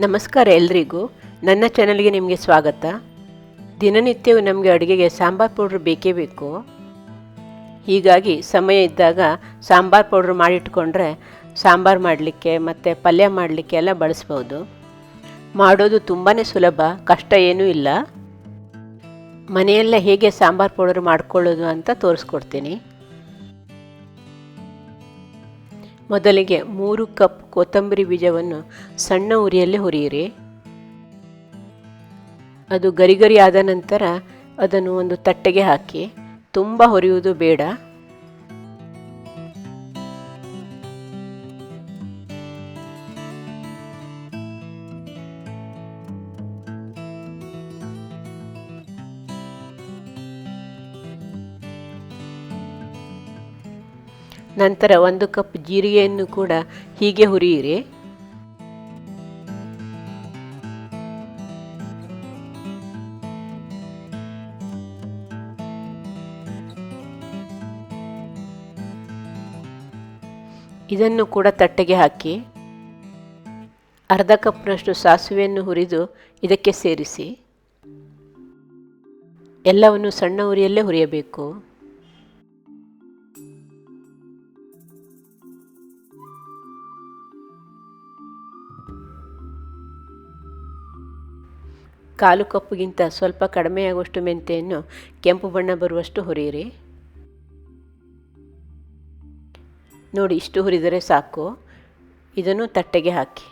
ನಮಸ್ಕಾರ ಎಲ್ರಿಗೂ. ನನ್ನ ಚಾನಲ್ಗೆ ನಿಮಗೆ ಸ್ವಾಗತ. ದಿನನಿತ್ಯವೂ ನಮಗೆ ಅಡುಗೆಗೆ ಸಾಂಬಾರು ಪೌಡ್ರ್ ಬೇಕೇ ಬೇಕು. ಹೀಗಾಗಿ ಸಮಯ ಇದ್ದಾಗ ಸಾಂಬಾರು ಪೌಡ್ರ್ ಮಾಡಿಟ್ಕೊಂಡ್ರೆ ಸಾಂಬಾರು ಮಾಡಲಿಕ್ಕೆ ಮತ್ತು ಪಲ್ಯ ಮಾಡಲಿಕ್ಕೆ ಎಲ್ಲ ಬಳಸ್ಬೋದು. ಮಾಡೋದು ತುಂಬಾ ಸುಲಭ, ಕಷ್ಟ ಏನೂ ಇಲ್ಲ. ಮನೆಯಲ್ಲೇ ಹೇಗೆ ಸಾಂಬಾರು ಪೌಡರ್ ಮಾಡ್ಕೊಳ್ಳೋದು ಅಂತ ತೋರಿಸ್ಕೊಡ್ತೀನಿ. ಮೊದಲಿಗೆ ಮೂರು ಕಪ್ ಕೊತ್ತಂಬರಿ ಬೀಜವನ್ನು ಸಣ್ಣ ಉರಿಯಲ್ಲಿ ಹುರಿಯಿರಿ. ಅದು ಗರಿಗರಿ ಗರಿ ಆದ ನಂತರ ಅದನ್ನು ಒಂದು ತಟ್ಟೆಗೆ ಹಾಕಿ, ತುಂಬ ಹುರಿಯುವುದು ಬೇಡ. ನಂತರ ಒಂದು ಕಪ್ ಜೀರಿಗೆಯನ್ನು ಕೂಡ ಹೀಗೆ ಹುರಿಯಿರಿ. ಇದನ್ನು ಕೂಡ ತಟ್ಟೆಗೆ ಹಾಕಿ ಅರ್ಧ ಕಪ್ನಷ್ಟು ಸಾಸಿವೆಯನ್ನು ಹುರಿದು ಇದಕ್ಕೆ ಸೇರಿಸಿ. ಎಲ್ಲವನ್ನು ಸಣ್ಣ ಉರಿಯಲ್ಲೇ ಹುರಿಯಬೇಕು. ಕಾಲು ಕಪ್ಪುಗಿಂತ ಸ್ವಲ್ಪ ಕಡಿಮೆಯಾಗುವಷ್ಟು ಮೆಂತೆಯನ್ನು ಕೆಂಪು ಬಣ್ಣ ಬರುವಷ್ಟು ಹುರಿಯಿರಿ. ನೋಡಿ, ಇಷ್ಟು ಹುರಿದರೆ ಸಾಕು. ಇದನ್ನು ತಟ್ಟೆಗೆ ಹಾಕಿ.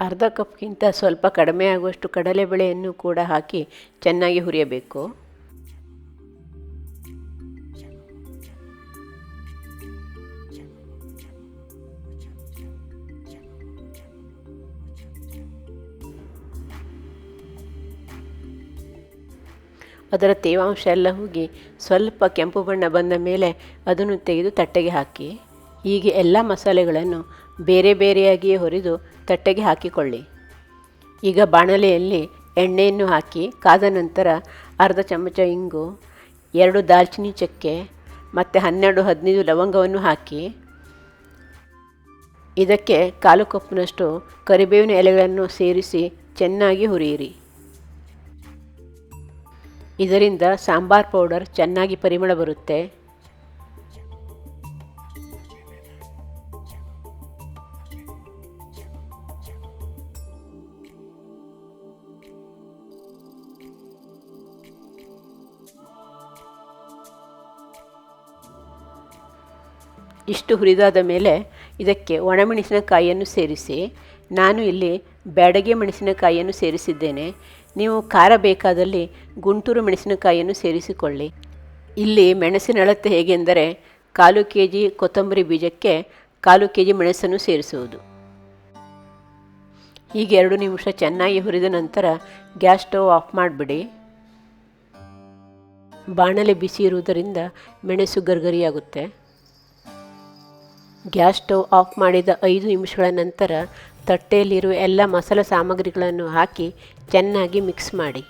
ಅರ್ಧ ಕಪ್ಗಿಂತ ಸ್ವಲ್ಪ ಕಡಿಮೆ ಆಗುವಷ್ಟು ಕಡಲೆಬೇಳೆಯನ್ನು ಕೂಡ ಹಾಕಿ ಚೆನ್ನಾಗಿ ಹುರಿಯಬೇಕು. ಅದರ ತೇವಾಂಶ ಎಲ್ಲ ಹೋಗಿ ಸ್ವಲ್ಪ ಕೆಂಪು ಬಣ್ಣ ಬಂದ ಮೇಲೆ ಅದನ್ನು ತೆಗೆದು ತಟ್ಟೆಗೆ ಹಾಕಿ. ಹೀಗೆ ಎಲ್ಲ ಮಸಾಲೆಗಳನ್ನು ಬೇರೆ ಬೇರೆಯಾಗಿಯೇ ಹುರಿದು ತಟ್ಟೆಗೆ ಹಾಕಿಕೊಳ್ಳಿ. ಈಗ ಬಾಣಲೆಯಲ್ಲಿ ಎಣ್ಣೆಯನ್ನು ಹಾಕಿ ಕಾದ ನಂತರ ಅರ್ಧ ಚಮಚ ಇಂಗು, ಎರಡು ದಾಲ್ಚಿನ್ನಿ ಚಕ್ಕೆ, ಮತ್ತು ಹನ್ನೆರಡು ಹದಿನೈದು ಲವಂಗವನ್ನು ಹಾಕಿ. ಇದಕ್ಕೆ ಕಾಲು ಕಪ್ಪಿನಷ್ಟು ಕರಿಬೇವಿನ ಎಲೆಗಳನ್ನು ಸೇರಿಸಿ ಚೆನ್ನಾಗಿ ಹುರಿಯಿರಿ. ಇದರಿಂದ ಸಾಂಬಾರ್ ಪೌಡರ್ ಚೆನ್ನಾಗಿ ಪರಿಮಳ ಬರುತ್ತೆ. ಇಷ್ಟು ಹುರಿದಾದ ಮೇಲೆ ಇದಕ್ಕೆ ಒಣಮೆಣಸಿನಕಾಯಿಯನ್ನು ಸೇರಿಸಿ. ನಾನು ಇಲ್ಲಿ ಬ್ಯಾಡಗೆ ಮೆಣಸಿನಕಾಯಿಯನ್ನು ಸೇರಿಸಿದ್ದೇನೆ. ನೀವು ಖಾರ ಬೇಕಾದಲ್ಲಿ ಗುಂಟೂರು ಮೆಣಸಿನಕಾಯಿಯನ್ನು ಸೇರಿಸಿಕೊಳ್ಳಿ. ಇಲ್ಲಿ ಮೆಣಸಿನ ಅಳತೆ ಹೇಗೆಂದರೆ ಕಾಲು ಕೆ ಜಿ ಕೊತ್ತಂಬರಿ ಬೀಜಕ್ಕೆ ಕಾಲು ಕೆ ಜಿ ಮೆಣಸನ್ನು ಸೇರಿಸುವುದು. ಹೀಗೆ ಎರಡು ನಿಮಿಷ ಚೆನ್ನಾಗಿ ಹುರಿದ ನಂತರ ಗ್ಯಾಸ್ ಸ್ಟವ್ ಆಫ್ ಮಾಡಿಬಿಡಿ. ಬಾಣಲೆ ಬಿಸಿ ಇರುವುದರಿಂದ ಮೆಣಸು ಗರ್ಗರಿಯಾಗುತ್ತೆ. ಗ್ಯಾಸ್ ಸ್ಟವ್ ಆಫ್ ಮಾಡಿದ ಐದು ನಿಮಿಷಗಳ ನಂತರ ತಟ್ಟೆಯಲ್ಲಿರುವ ಎಲ್ಲ ಮಸಾಲೆ ಸಾಮಗ್ರಿಗಳನ್ನು ಹಾಕಿ ಚೆನ್ನಾಗಿ ಮಿಕ್ಸ್ ಮಾಡಿ.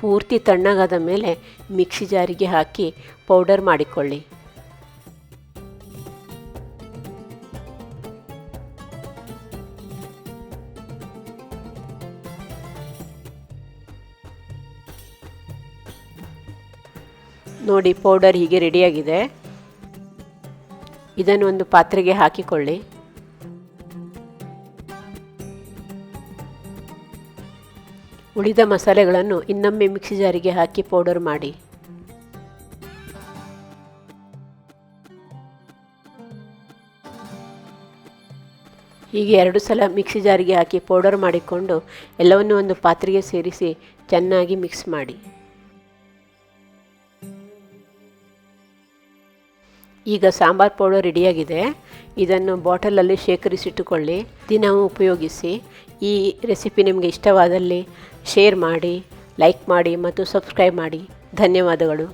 ಪೂರ್ತಿ ತಣ್ಣಗಾದ ಮೇಲೆ ಮಿಕ್ಸಿ ಜಾರಿಗೆ ಹಾಕಿ ಪೌಡರ್ ಮಾಡಿಕೊಳ್ಳಿ. ನೋಡಿ, ಪೌಡರ್ ಹೀಗೆ ರೆಡಿಯಾಗಿದೆ. ಇದನ್ನು ಒಂದು ಪಾತ್ರೆಗೆ ಹಾಕಿಕೊಳ್ಳಿ. ಉಳಿದ ಮಸಾಲೆಗಳನ್ನು ಇನ್ನೊಮ್ಮೆ ಮಿಕ್ಸಿ ಜಾರಿಗೆ ಹಾಕಿ ಪೌಡರ್ ಮಾಡಿ. ಹೀಗೆ ಎರಡು ಸಲ ಮಿಕ್ಸಿ ಜಾರಿಗೆ ಹಾಕಿ ಪೌಡರ್ ಮಾಡಿಕೊಂಡು ಎಲ್ಲವನ್ನೂ ಒಂದು ಪಾತ್ರೆಗೆ ಸೇರಿಸಿ ಚೆನ್ನಾಗಿ ಮಿಕ್ಸ್ ಮಾಡಿ. ಈಗ ಸಾಂಬಾರು ಪೌಡರ್ ರೆಡಿಯಾಗಿದೆ. ಇದನ್ನು ಬಾಟಲಲ್ಲಿ ಶೇಖರಿಸಿಟ್ಟುಕೊಳ್ಳಿ. ದಿನವೂ ಉಪಯೋಗಿಸಿ. ಈ ರೆಸಿಪಿ ನಿಮಗೆ ಇಷ್ಟವಾದಲ್ಲಿ ಶೇರ್ ಮಾಡಿ, ಲೈಕ್ ಮಾಡಿ ಮತ್ತು ಸಬ್ಸ್ಕ್ರೈಬ್ ಮಾಡಿ. ಧನ್ಯವಾದಗಳು.